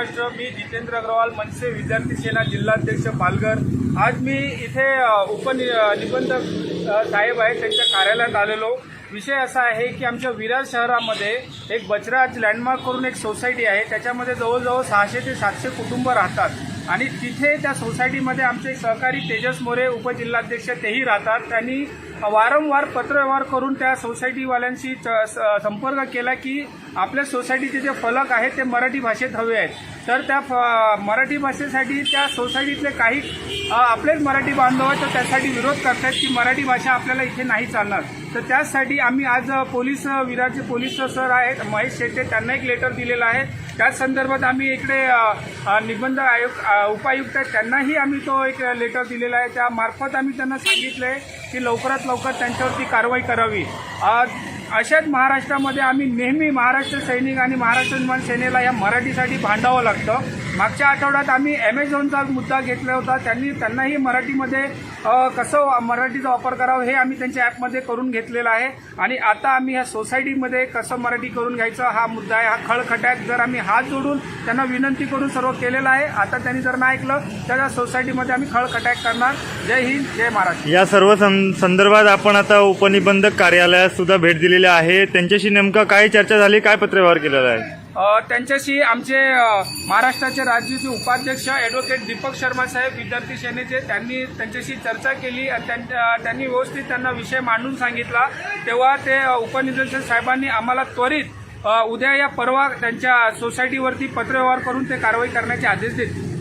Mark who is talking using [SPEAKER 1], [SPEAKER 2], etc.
[SPEAKER 1] महाराष्ट्र मी जितेंद्र अग्रवाल मनसे विद्यार्थी सेना जिल्हाध्यक्ष पालघर. आज मी इथे उपनि निबंधक साहेब आहेत त्यांच्या कार्यालयात आलेलो. विषय असा आहे की आमच्या विरार शहरामध्ये एक बजराज लँडमार्क करून एक सोसायटी आहे. त्याच्यामध्ये जवळजवळ सहाशे ते सातशे कुटुंब राहतात. आणि तिथे त्या सोसायटीमध्ये आमचे सहकारी तेजस मोरे उपजिल्हाध्यक्ष तेही राहतात. त्यांनी वारंवार पत्रव्यवहार करून त्या सोसायटीवाल्यांशी च- स- संपर्क केला की आपल्या सोसायटीचे जे फलक आहेत ते मराठी भाषेत हवे आहेत. तर त्या फ- मराठी भाषेसाठी त्या सोसायटीतले काही आपलेच मराठी बांधव आहेत तर त्यासाठी विरोध करतायत की मराठी भाषा आपल्याला इथे नाही चालणार. तर त्याचसाठी आम्ही आज पोलीस अ, विरारचे पोलीस सर आहेत महेश शेट्टे त्यांना एक लेटर दिलेलं आहे. त्याच संदर्भात आम्ही इकडे निबंध आयोग उपायुक्त आहेत त्यांनाही आम्ही तो एक लेटर दिलेला आहे. त्यामार्फत आम्ही त्यांना सांगितलं आहे की लवकरात लवकर त्यांच्यावरती कारवाई करावी. अशाच महाराष्ट्रामध्ये आम्ही नेहमी महाराष्ट्र सैनिक आणि महाराष्ट्र निर्माण सेनेला या मराठीसाठी भांडावं लागतं. मागच्या आठवड्यात आम्ही ॲमेझॉनचा मुद्दा घेतला होता. त्यांनी त्यांनाही मराठीमध्ये कसं मराठीचा वापर करावा हे आम्ही त्यांच्या ॲपमध्ये करून घेतलेलं आहे. आणि आता आम्ही ह्या सोसायटीमध्ये कसं मराठी करून घ्यायचं हा मुद्दा आहे हा खळखट्यात जर आम्ही हात जोडून त्यांना विनंती करून सर्व केलेलं आहे आता त्यांनी जर नाही ऐकलं तर त्या सोसायटीमध्ये आम्ही खळखट्याक करणार. जय हिंद जय महाराष्ट्र.
[SPEAKER 2] या सर्व सं- संदर्भात आपण आता उपनिबंधक कार्यालयात सुद्धा भेट दिलेली आहे. त्यांच्याशी नेमका काय चर्चा झाली काय पत्रव्यवहार केलेला आहे?
[SPEAKER 1] त्यांच्याशी आमचे महाराष्ट्राचे राज्याचे उपाध्यक्ष ॲडव्होकेट दीपक शर्मा साहेब विद्यार्थी सेनेचे त्यांनी त्यांच्याशी चर्चा केली आणि त्यांनी व्यवस्थित त्यांना विषय मांडून सांगितला. तेव्हा ते अ, साहेबांनी आम्हाला त्वरित उद्या या परवा त्यांच्या सोसायटीवरती पत्रव्यवहार करून ते कारवाई करण्याचे आदेश देतील